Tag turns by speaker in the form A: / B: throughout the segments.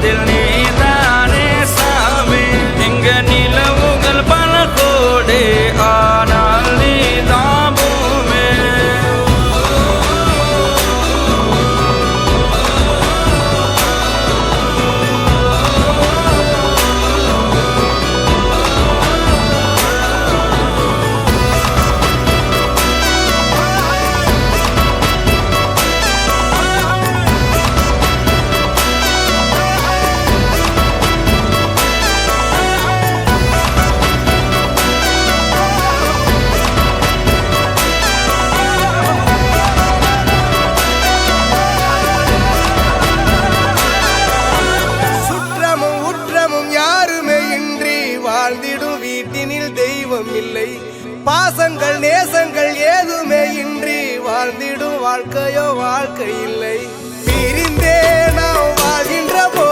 A: they don't need
B: பூமியில் தெய்வம் இல்லை. பாசங்கள் நேசங்கள் ஏதுமே இன்றி வாழ்ந்திடும் வாழ்க்கையோ வாழ்க்கை இல்லை. பிரிந்தே நாம் வாழ்கின்ற போ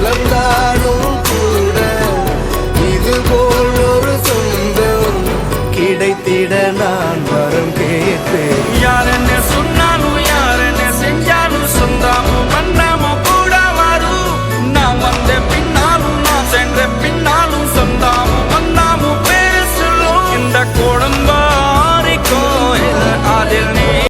B: வளர்ந்தாலும் கூட இது போல் ஒரு சொந்தம் கிடைத்திட நான் வரம் கேட்டேன்